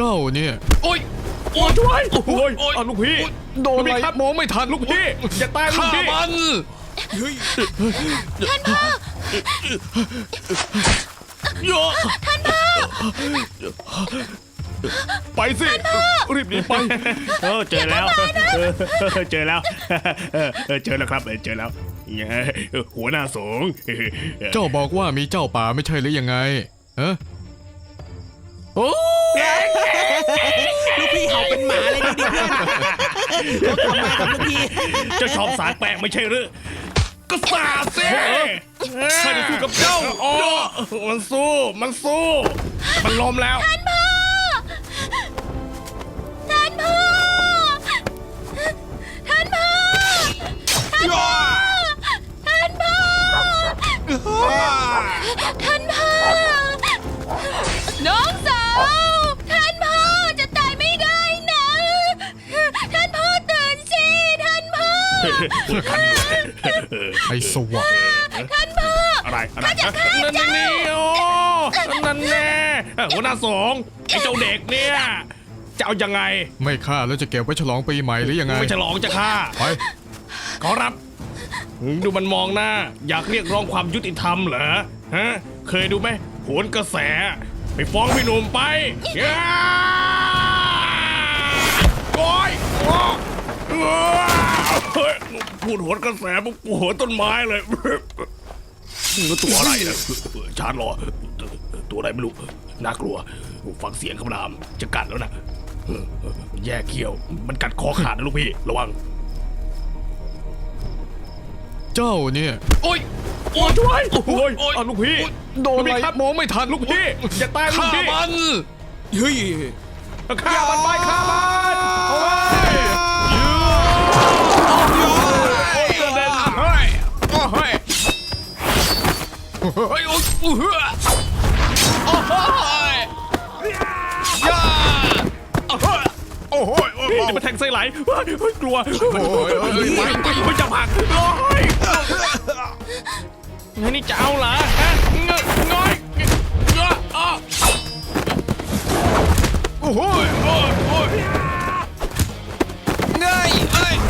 เจ้าเนี่ยโอ้ยโอ้ยช่วยโอ้ยโอ้ยเอาลูกพี่โดนอะไรลูกพี่ครับมองไม่ทันลูกพี่อย่าตายลูกฆ่าพี่มันเยอะท่านพ่อไปสิรีบหนีไปเออเจอแล้วเออเจอแล้วเออเออเจอแล้วครับเออเจอแล้วเนี่ยหัวหน้าสงฆ์เจ้าบอกว่ามีเจ้าป่าไม่ใช่หรือยังไงฮะโอ้ ลูกพี่เห่าเป็นหมาเลยดูดิเพื่อนเขาทำมากับลูกพี่เจ้าชอบสารแปลกไม่ใช่หรือก็สาดสิใครจะสู้กับเจ้าโอ้มันสู้ มันสู้แต่มันล้มแล้ว ท่าน พ่อไอ้สวะท่านพ่ออะไรอะไรนั่นนี่โอ้นั่นแน่หัวหน้าสงฆ์ไอ้เจ้าเด็กเนี่ยจะเอายังไง ไม่ฆ่าแล้วจะเก็บไว้ฉลองปีใหม่หรือยังไงไม่ฉลองจะฆ่าไปขอรับดูมันมองหน้า อยากเรียกร้องความยุติธรรมเหรอฮะเคยดูไหมโหนกระแส ไปฟ้องพี่หนุ่มไปย่าโอ้ยโอ้เฮ้ย พูดโหนกระแสปุ๊บกูโหนต้นไม้เลยแล้วตัวอะไรนะชาร์ลรอตัวอะไรไม่รู้น่ากลัว ฟังเสียงคำรามจะกัดแล้วนะแย่เขี้ยวมันกัดคอขาดนะลูกพี่ ระวัง เจ้าเนี่ยโอ้ยโอ้ยช่วยโอ้ยเอาลูกพี่โดนอะไรลูกพี่ครับมองไม่ทันลูกพี่อย่าตายลูกฆ่าพี่มันเฮ้ยฆ่ามันไปฆ่ามัน เฮ้ยโอ้ยโอ้โหย่าโอ้โหโอ้โหจะมาแทงไส้ไหลเฮ้ยเฮ้ยกลัวโอ้ยโอ้ยไปไปไม่จะผักโอ้ยงั้นนี่จะเอาเหรอฮะเงยเงยเงยอ้อโอ้ยโอ้ยโอ้ยเงยเอ้ยโอ้ย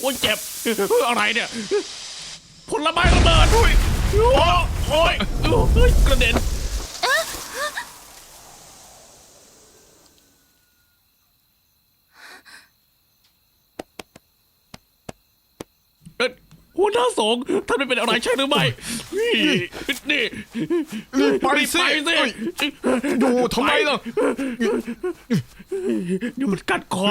โอ้ยเจ็บ อะไรเนี่ย ผลไม้ระเบิดด้วย โอ้ยโอ้ยเฮ้ยกระเด็น เอ๊ะหัวหน้าสงฆ์ท่านไม่เป็นอะไรใช่หรือไม่นี่นี่รีบไปสิรีบไปดูทำไมล่ะ เดี๋ยวมันกัดคอ